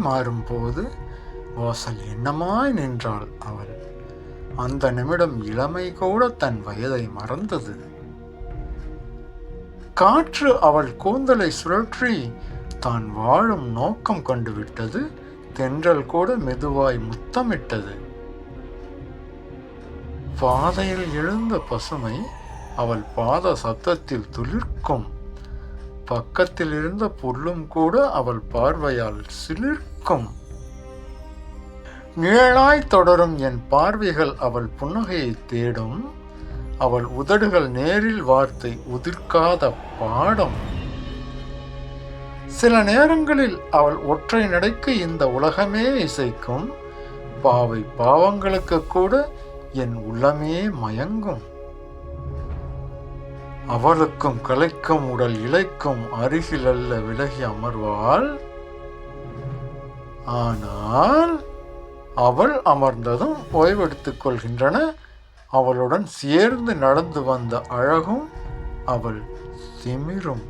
மாறும்போது வாசல் என்னமாய் நின்றாள் அவள். அந்த நிமிடம் இளமை கூட தன் வயதை மறந்தது. காற்று அவள் கூந்தலை சுழற்றி தான் வாழும் நோக்கம் கண்டுவிட்டது. தென்றல் கூட மெதுவாய் முத்தமிட்டது. பாதையில் எழுந்த பசுமை அவள் பாத சத்தத்தில் துளிர்க்கும். பக்கத்தில் இருந்த புல்லும் கூட அவள் பார்வையால் சிலிர்க்கும். நிழலாய் தொடரும் என் பார்வைகள் அவள் புன்னகையை தேடும். அவள் உதடுகள் நேரில் வார்த்தை உதிர்க்காத பாடம். சில நேரங்களில் அவள் ஒற்றை நடைக்கு இந்த உலகமே இசைக்கும். பாவை பாவங்களுக்கு கூட என் உள்ளமே மயங்கும். அவளுக்கும் கலைக்கும் உடல் இலைக்கும் அருகில் அல்ல விலகி அமர்வாள். ஆனால் அவள் அமர்ந்ததும் ஓய்வெடுத்துக் கொள்கின்றன. அவளுடன் சேர்ந்து நடந்து வந்த அழகும் அவள் சிமிரும்